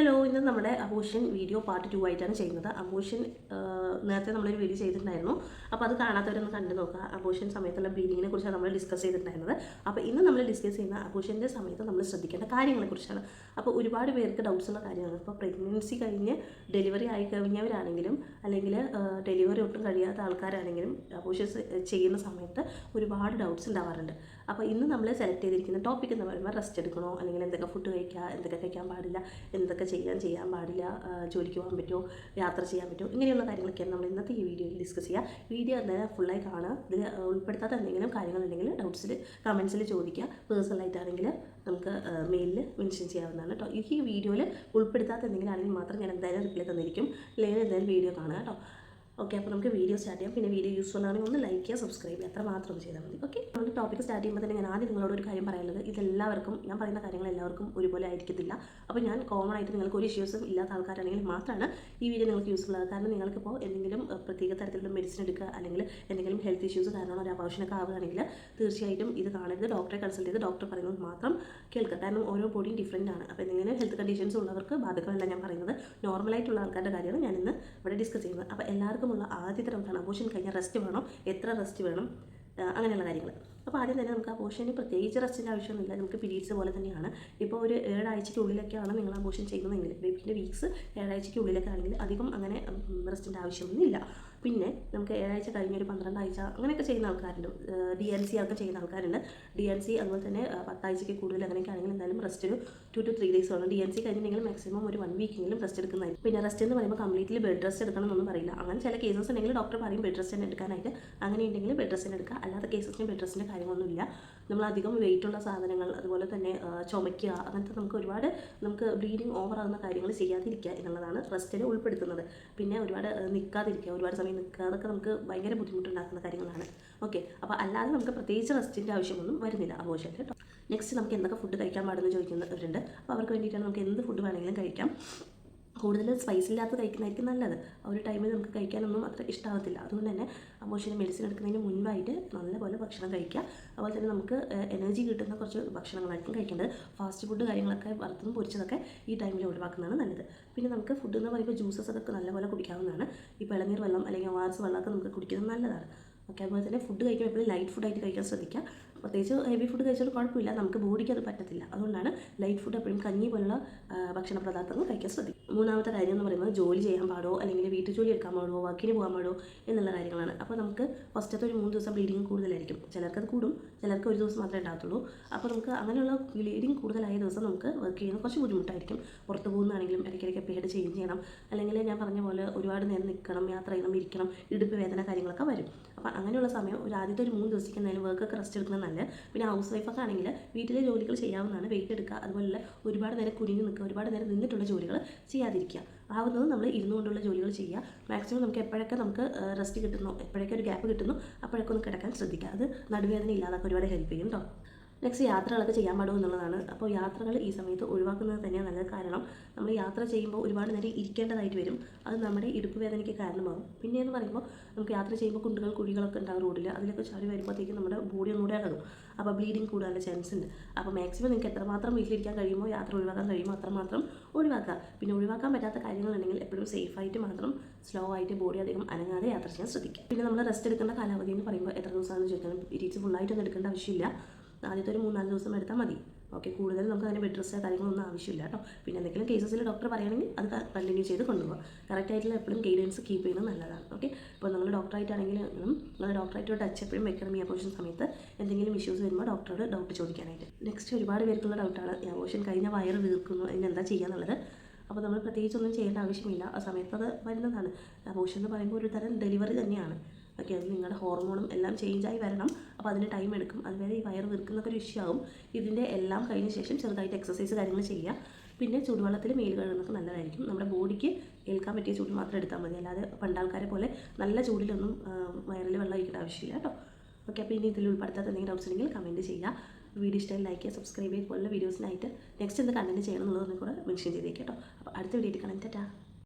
Hello ഇന്ന് നമ്മുടെ abortion video part two ആയിട്ടാണ് ചെയ്യുന്നത്. അബോഷൻ നേരത്തെ നമ്മളൊരു വീഡിയോ ചെയ്തിട്ടുണ്ടായിരുന്നു. അപ്പോൾ അത് കാണാത്തവരൊന്ന് കണ്ടു നോക്കുക. അബോഷൻ സമയത്തുള്ള ബ്ലീഡിങ്ങിനെ കുറിച്ചാണ് നമ്മൾ ഡിസ്കസ് ചെയ്തിട്ടുണ്ടായിരുന്നത്. അപ്പോൾ ഇന്ന് നമ്മൾ ഡിസ്കസ് ചെയ്യുന്ന അബോഷന്റെ സമയത്ത് നമ്മൾ ശ്രദ്ധിക്കേണ്ട കാര്യങ്ങളെക്കുറിച്ചാണ് അപ്പോൾ ഒരുപാട് പേർക്ക് ഡൗട്ട്സ് ഉള്ള കാര്യമാണ് ഇപ്പോൾ പ്രഗ്നൻസി കഴിഞ്ഞ് ഡെലിവറി ആയി കഴിഞ്ഞവരാണെങ്കിലും അല്ലെങ്കിൽ ഡെലിവറി ഒട്ടും കഴിയാത്ത ആൾക്കാരാണെങ്കിലും അബോഷൻ ചെയ്യുന്ന സമയത്ത് ഒരുപാട് ഡൗട്ട്സ് ഉണ്ടാവാറുണ്ട്. അപ്പോൾ ഇന്ന് നമ്മൾ സെലക്ട് ചെയ്തിരിക്കുന്ന ടോപ്പിക് എന്ന് പറയുമ്പോൾ റെസ്റ്റ് എടുക്കണോ? അല്ലെങ്കിൽ എന്തൊക്കെ ഫുഡ് കഴിക്കുക എന്തൊക്കെ കഴിക്കാൻ പാടില്ല എന്തൊക്കെ ചെയ്യാൻ ചെയ്യാൻ പാടില്ല ജോലിക്ക് പോകാൻ പറ്റുമോ യാത്ര ചെയ്യാൻ പറ്റുമോ ഇങ്ങനെയുള്ള കാര്യങ്ങളൊക്കെയാണ് നമ്മൾ ഇന്നത്തെ ഈ വീഡിയോയിൽ ഡിസ്കസ് ചെയ്യുക. വീഡിയോ എന്തായാലും ഫുള്ളായി കാണുക. ഇതിൽ ഉൾപ്പെടുത്താത്ത എന്തെങ്കിലും കാര്യങ്ങളുണ്ടെങ്കിൽ ഡൗട്ട്സിൽ കമൻസിൽ ചോദിക്കുക. പേഴ്സണലായിട്ടാണെങ്കിൽ നമുക്ക് മെയിലിൽ മെൻഷൻ ചെയ്യാവുന്നതാണ് കേട്ടോ ഈ വീഡിയോയിൽ ഉൾപ്പെടുത്താത്ത എന്തെങ്കിലും ആണെങ്കിൽ മാത്രം ഞാൻ എന്തായാലും റിപ്ലൈ തന്നിരിക്കും. അല്ലെങ്കിൽ എന്തായാലും വീഡിയോ കാണുക കേട്ടോ ഓക്കെ അപ്പോൾ നമുക്ക് വീഡിയോ സ്റ്റാർട്ട് ചെയ്യാം. പിന്നെ വീഡിയോ യൂസ്ഫുൾ ആണെങ്കിൽ ഒന്ന് ലൈക്ക് ചെയ്യുക സബ്സ്ക്രൈബ് ചെയ്യുക. അത്ര മാത്രം ചെയ്താൽ മതി. ഓക്കെ നമ്മുടെ ടോപ്പിക് സ്റ്റാർട്ട് ചെയ്യുമ്പോൾ തന്നെ ഞാൻ ആദ്യം നിങ്ങളോട് ഒരു കാര്യം പറയുന്നത് ഇതെല്ലാവർക്കും ഞാൻ പറയുന്ന കാര്യങ്ങൾ എല്ലാവർക്കും ഒരുപോലെ ആയിരിക്കത്തില്ല. അപ്പോൾ ഞാൻ കോമൺ ആയിട്ട് നിങ്ങൾക്ക് ഒരു ഇഷ്യൂസും ഇല്ലാത്ത ആൾക്കാരാണെങ്കിൽ മാത്രമാണ് ഈ വീഡിയോ നിങ്ങൾക്ക് യൂസ്ഫുൾ ആകുക കാരണം നിങ്ങൾക്കിപ്പോൾ എന്തെങ്കിലും പ്രത്യേക തരത്തിലുള്ള മെഡിസിൻ എടുക്കുക അല്ലെങ്കിൽ എന്തെങ്കിലും ഹെൽത്ത് ഇഷ്യൂസ് കാരണം ഒരു അപോഷനൊക്കെ ആവുകയാണെങ്കിൽ തീർച്ചയായിട്ടും ഇത് കാണരുത്. ഡോക്ടറെ കൺസൾട്ട് ചെയ്ത് ഡോക്ടർ പറയുന്നത് മാത്രം കേൾക്കുക. കാരണം ഓരോ ബോഡിയും ഡിഫറെന്റ് ആണ്. അപ്പോൾ എന്തെങ്കിലും ഹെൽത്ത് കണ്ടീഷൻസ് ഉള്ളവർക്ക് ബാധകമല്ല ഞാൻ പറയുന്നത്. നോർമലായിട്ടുള്ള ആൾക്കാരുടെ കാര്യമാണ് ഞാനിന്ന് ഇവിടെ ഡിസ്കസ് ചെയ്യുന്നത്. അപ്പോൾ എല്ലാവർക്കുമുള്ള ആദ്യത്തെ ഡൗട്ടാണ് അബോഷൻ കഴിഞ്ഞാൽ റെസ്റ്റ് വേണം. എത്ര റെസ്റ്റ് വേണം? അങ്ങനെയുള്ള കാര്യങ്ങൾ അപ്പോൾ ആദ്യം തന്നെ നമുക്ക് അബോഷന് പ്രത്യേകിച്ച് റെസ്റ്റിന്റെ ആവശ്യമൊന്നുമില്ല. നമുക്ക് പീരീഡ്സ് പോലെ തന്നെയാണ്. ഇപ്പോൾ ഒരു ഏഴാഴ്ചയ്ക്കുള്ളിലൊക്കെയാണ് നിങ്ങൾ അബോഷൻ ചെയ്യുന്നതെങ്കിൽ ബേബിന്റെ വീക്സ് ഏഴാഴ്ചയ്ക്കുള്ളിലൊക്കെ ആണെങ്കിൽ അധികം അങ്ങനെ റെസ്റ്റിന്റെ ആവശ്യമൊന്നുമില്ല. പിന്നെ നമുക്ക് ഏഴാഴ്ച കഴിഞ്ഞ ഒരു പന്ത്രണ്ടാഴ്ച അങ്ങനെയൊക്കെ ചെയ്യുന്ന ആൾക്കാരുണ്ട്. ഡി എൻ സി ഒക്കെ ചെയ്യുന്ന ആൾക്കാരുണ്ട്. ഡി എൻ സി അതുപോലെ തന്നെ പത്താഴ്ചയ്ക്ക് കൂടുതൽ അങ്ങനെയൊക്കെ ആണെങ്കിൽ എന്തായാലും റെസ്റ്റ് ഒരു ടു ടു ത്രീ ഡേയ്സ് വേണം ഡി എൻ സി കഴിഞ്ഞിട്ടുണ്ടെങ്കിൽ മാക്സിമം ഒരു വൺ വീക്കെങ്കിലും റെസ്റ്റ് എടുക്കുന്നതായിരിക്കും. പിന്നെ റെസ്റ്റ് എന്ന് പറയുമ്പോൾ കംപ്ലീറ്റ്ലി ബെഡ് റെസ്റ്റ് എടുക്കണം എന്നൊന്നും പറയില്ല. അങ്ങനെ ചില കേസസ് ഉണ്ടെങ്കിൽ ഡോക്ടർ പറയും ബെഡ് റെസ്റ്റ് തന്നെ എടുക്കാനായിട്ട്. അങ്ങനെ ഉണ്ടെങ്കിൽ ബെഡ് റെസ്റ്റ് എടുക്കുക. അല്ലാത്ത കേസസിന് ബെഡ് റെസ്റ്റിന്റെ കാര്യമൊന്നുമില്ല. നമ്മൾ അധികം വെയിറ്റ് ഉള്ള സാധനങ്ങൾ അതുപോലെ തന്നെ ചുമയ്ക്കുക അങ്ങനത്തെ നമുക്ക് ഒരുപാട് നമുക്ക് ബ്ലീഡിങ് ഓവറാകുന്ന കാര്യങ്ങൾ ചെയ്യാതിരിക്കുക എന്നുള്ളതാണ് റെസ്റ്റിൽ ഉൾപ്പെടുത്തുന്നത്. പിന്നെ ഒരുപാട് നിൽക്കാതിരിക്കുക. ഒരുപാട് സമയം നിൽക്കുക. അതൊക്കെ നമുക്ക് ഭയങ്കര ബുദ്ധിമുട്ടുണ്ടാക്കുന്ന കാര്യങ്ങളാണ്. ഓക്കെ അപ്പോൾ അല്ലാതെ നമുക്ക് പ്രത്യേകിച്ച് റെസ്റ്റിന്റെ ആവശ്യമൊന്നും വരുന്നില്ല. ആ കേട്ടോ നെക്സ്റ്റ് നമുക്ക് എന്തൊക്കെ ഫുഡ് കഴിക്കാൻ പാടുമെന്ന് ചോദിക്കുന്നവരുണ്ട്. അപ്പോൾ അവർക്ക് വേണ്ടിയിട്ടാണ് നമുക്ക് എന്ത് ഫുഡ് വേണമെങ്കിലും കഴിക്കാം. കൂടുതൽ സ്പൈസ് ഇല്ലാത്ത കഴിക്കുന്നതായിരിക്കും നല്ലത്. ആ ഒരു ടൈമിൽ നമുക്ക് കഴിക്കാനൊന്നും അത്ര ഇഷ്ടമാകത്തില്ല അതുകൊണ്ട് തന്നെ അബോഷന് മെഡിസിൻ എടുക്കുന്നതിന് മുൻപായിട്ട് നല്ലപോലെ ഭക്ഷണം കഴിക്കുക. അതുപോലെ തന്നെ നമുക്ക് എനർജി കിട്ടുന്ന കുറച്ച് ഭക്ഷണങ്ങളായിരിക്കും കഴിക്കേണ്ടത്. ഫാസ്റ്റ് ഫുഡ് കാര്യങ്ങളൊക്കെ വറുത്തതും പൊരിച്ചതൊക്കെ ഈ ടൈമിൽ ഒഴിവാക്കുന്നതാണ് നല്ലത്. പിന്നെ നമുക്ക് ഫുഡ് എന്ന് പറയുമ്പോൾ ജ്യൂസസ് ഒക്കെ നല്ലപോലെ കുടിക്കാവുന്നതാണ്. ഈ ഇളനീർ വെള്ളം അല്ലെങ്കിൽ വാർസ് വെള്ളമൊക്കെ നമുക്ക് കുടിക്കുന്നത് നല്ലതാണ്. ഓക്കെ അതുപോലെ തന്നെ ഫുഡ് കഴിക്കുമ്പോൾ എപ്പോഴും ലൈറ്റ് ഫുഡായിട്ട് കഴിക്കാൻ ശ്രദ്ധിക്കുക. പ്രത്യേകിച്ച് ഹെവി ഫുഡ് കഴിച്ചാലും കുഴപ്പമില്ല. നമുക്ക് ബോഡിക്ക് അത് പറ്റത്തില്ല. അതുകൊണ്ടാണ് ലൈറ്റ് ഫുഡ് എപ്പോഴും കഞ്ഞി പോലുള്ള ഭക്ഷണ പദാർത്ഥങ്ങൾ കഴിക്കാൻ ശ്രദ്ധിക്കും മൂന്നാമത്തെ കാര്യം എന്ന് പറയുന്നത് ജോലി ചെയ്യാൻ പാടോ അല്ലെങ്കിൽ വീട്ടു ജോലി എടുക്കാൻ പാടോ വർക്കിന് പോകാൻ പാടോ എന്നുള്ള കാര്യങ്ങളാണ്. അപ്പോൾ നമുക്ക് ഫസ്റ്റത്തെ ഒരു മൂന്ന് ദിവസം ബ്ലീഡിങ് കൂടുതലായിരിക്കും. ചിലർക്ക് അത് കൂടും ചിലർക്ക് ഒരു ദിവസം മാത്രമേ ഉണ്ടാകത്തുള്ളൂ. അപ്പോൾ നമുക്ക് അങ്ങനെയുള്ള ബ്ലീഡിങ് കൂടുതലായ ദിവസം നമുക്ക് വർക്ക് ചെയ്യുന്നത് കുറച്ച് ബുദ്ധിമുട്ടായിരിക്കും. പുറത്ത് പോകുന്നതാണെങ്കിലും ഇടയ്ക്കിടയ്ക്ക് പേഡ് ചേഞ്ച് ചെയ്യണം. അല്ലെങ്കിൽ ഞാൻ പറഞ്ഞ പോലെ ഒരുപാട് നേരം നിൽക്കണം യാത്ര ചെയ്യണം ഇരിക്കണം ഇടുപ്പ് വേദന കാര്യങ്ങളൊക്കെ വരും. അപ്പോൾ അങ്ങനെയുള്ള സമയം ഒരു ആദ്യത്തെ ഒരു മൂന്ന് ദിവസത്തേക്ക് എന്തായാലും വർക്കൊക്കെ റെസ്റ്റ് എടുക്കുന്നത് നല്ലത് പിന്നെ ഹൗസ് വൈഫൊക്കെ ആണെങ്കിൽ വീട്ടിലെ ജോലികൾ ചെയ്യാവുന്നതാണ്. വെയിറ്റ് എടുക്കുക അതുപോലെ ഒരുപാട് നേരം കുനിഞ്ഞ് നിൽക്കുക ഒരുപാട് നേരം നിന്നിട്ടുള്ള ജോലികൾ ചെയ്യാതിരിക്കുക. ആവുന്നത് നമ്മൾ ഇരുന്നു കൊണ്ടുള്ള ജോലികൾ ചെയ്യുക. മാക്സിമം നമുക്ക് എപ്പോഴൊക്കെ നമുക്ക് റെസ്റ്റ് കിട്ടുന്നു എപ്പോഴൊക്കെ ഒരു ഗ്യാപ്പ് കിട്ടുന്നു അപ്പോഴൊക്കെ ഒന്ന് കിടക്കാൻ ശ്രദ്ധിക്കുക. അത് നടുവേദന ഇല്ലാതൊക്കെ ഒരുപാട് ഹെൽപ്പ് ചെയ്യും കേട്ടോ നെക്സ്റ്റ് യാത്രകളൊക്കെ ചെയ്യാൻ പാടും എന്നുള്ളതാണ്. അപ്പോൾ യാത്രകൾ ഈ സമയത്ത് ഒഴിവാക്കുന്നത് തന്നെയാണ് നല്ലത്. കാരണം നമ്മൾ യാത്ര ചെയ്യുമ്പോൾ ഒരുപാട് നേരം ഇരിക്കേണ്ടതായിട്ട് വരും. അത് നമ്മുടെ ഇടുപ്പ് വേദനയ്ക്ക് കാരണമാകും. പിന്നെ എന്ന് പറയുമ്പോൾ നമുക്ക് യാത്ര ചെയ്യുമ്പോൾ കുണ്ടുകൾ കുഴികളൊക്കെ ഉണ്ടാകും റോഡിൽ. അതിലൊക്കെ ചാടി വരുമ്പോഴത്തേക്കും നമ്മുടെ ബോഡി ഒന്നുകൂടെ ഇളകും അപ്പോൾ ബ്ലീഡിങ് കൂടാനുള്ള ചാൻസ് ഉണ്ട്. അപ്പോൾ മാക്സിമം നിങ്ങൾക്ക് എത്രമാത്രം വീട്ടിലിരിക്കാൻ കഴിയുമോ യാത്ര ഒഴിവാക്കാൻ കഴിയുമോ അത്രമാത്രം ഒഴിവാക്കുക. പിന്നെ ഒഴിവാക്കാൻ പറ്റാത്ത കാര്യങ്ങളുണ്ടെങ്കിൽ എപ്പോഴും സേഫ് ആയിട്ട് മാത്രം സ്ലോ ആയിട്ട് ബോഡി അധികം അനങ്ങാതെ യാത്ര ചെയ്യാൻ ശ്രദ്ധിക്കുക. പിന്നെ നമ്മൾ റെസ്റ്റ് എടുക്കേണ്ട കാലാവധി എന്ന് പറയുമ്പോൾ എത്ര ദിവസമാണെന്ന് ചോദിക്കണം പീരീഡ്സ് ഫുള്ളായിട്ടൊന്നും എടുക്കേണ്ട ആവശ്യമില്ല. ആദ്യത്തെ ഒരു മൂന്നാൽ ദിവസം എടുത്താൽ മതി. ഓക്കെ കൂടുതൽ നമുക്ക് അതിന് ബെഡ് റെസ്റ്റ് കാര്യങ്ങളൊന്നും ആവശ്യമില്ല കേട്ടോ പിന്നെ എന്തെങ്കിലും കേസസിൽ ഡോക്ടർ പറയുകയാണെങ്കിൽ അത് കണ്ടിന്യൂ ചെയ്ത് കൊണ്ടുപോകാം കറക്റ്റായിട്ടുള്ള എപ്പോഴും ഗൈഡൻസ് കീപ്പ് ചെയ്യുന്നത് നല്ലതാണ്. ഓക്കെ ഇപ്പോൾ നിങ്ങൾ ഡോക്ടറായിട്ടാണെങ്കിലും നിങ്ങൾ ഡോക്ടറായിട്ട് ടച്ച് എപ്പോഴും വെക്കണം ഈ സമയത്ത്. എന്തെങ്കിലും ഇഷ്യൂസ് വരുമ്പോൾ ഡോക്ടറോട് ഡൗട്ട് ചോദിക്കാനായിട്ട്. നെക്സ്റ്റ് ഒരുപാട് പേർക്കുള്ള ഡൗട്ടാണ് ഈ അബോഷൻ കഴിഞ്ഞ വയറ് വീർക്കുന്നു അതിന് എന്താ ചെയ്യാന്നുള്ളത് അപ്പോൾ നമ്മൾ പ്രത്യേകിച്ചൊന്നും ചെയ്യേണ്ട ആവശ്യമില്ല. ആ സമയത്ത് അത് വരുന്നതാണ്. അബോഷൻ എന്ന് പറയുമ്പോൾ ഒരു തരം ഡെലിവറി തന്നെയാണ്. ഓക്കെ അത് നിങ്ങളുടെ ഹോർമോണും എല്ലാം ചേഞ്ചായി വരണം. അപ്പോൾ അതിന് ടൈം എടുക്കും. അതുവരെ ഈ വയറ് വീർക്കുന്നൊക്കെ ഒരു ഇഷ്യൂ ഇതിന്റെ എല്ലാം കഴിഞ്ഞ ശേഷം ചെറുതായിട്ട് എക്സസൈസ് കാര്യങ്ങൾ ചെയ്യുക പിന്നെ ചൂടുവെള്ളത്തിൽ മേൽ കഴുകുന്നതൊക്കെ നല്ലതായിരിക്കും. നമ്മുടെ ബോഡിക്ക് ഏൽക്കാൻ പറ്റിയ ചൂട് മാത്രം എടുത്താൽ മതി. അല്ലാതെ പണ്ടാൾക്കാരെ പോലെ നല്ല ചൂടിലൊന്നും വയറിൽ വെള്ളം ഒഴിക്കേണ്ട ആവശ്യമില്ല കേട്ടോ. ഓക്കെ അപ്പോൾ ഇനി ഇതിൽ ഉൾപ്പെടുത്താത്ത എന്തെങ്കിലും ഡൗട്ട്സ് ഉണ്ടെങ്കിൽ കമന്റ് ചെയ്യുക. വീഡിയോ ഇഷ്ടമായി ലൈക്ക് ചെയ്യുക സബ്സ്ക്രൈബ് ചെയ്യുക. പോലുള്ള വീഡിയോസിനായിട്ട് നെക്സ്റ്റ് എന്ത് കണ്ടന്റ് ചെയ്യണം എന്നുള്ളതൊന്നും കൂടെ മെൻഷൻ ചെയ്തേക്കാം കേട്ടോ. അപ്പോൾ അടുത്ത വീഡിയോ കാണാൻ ടാറ്റാ.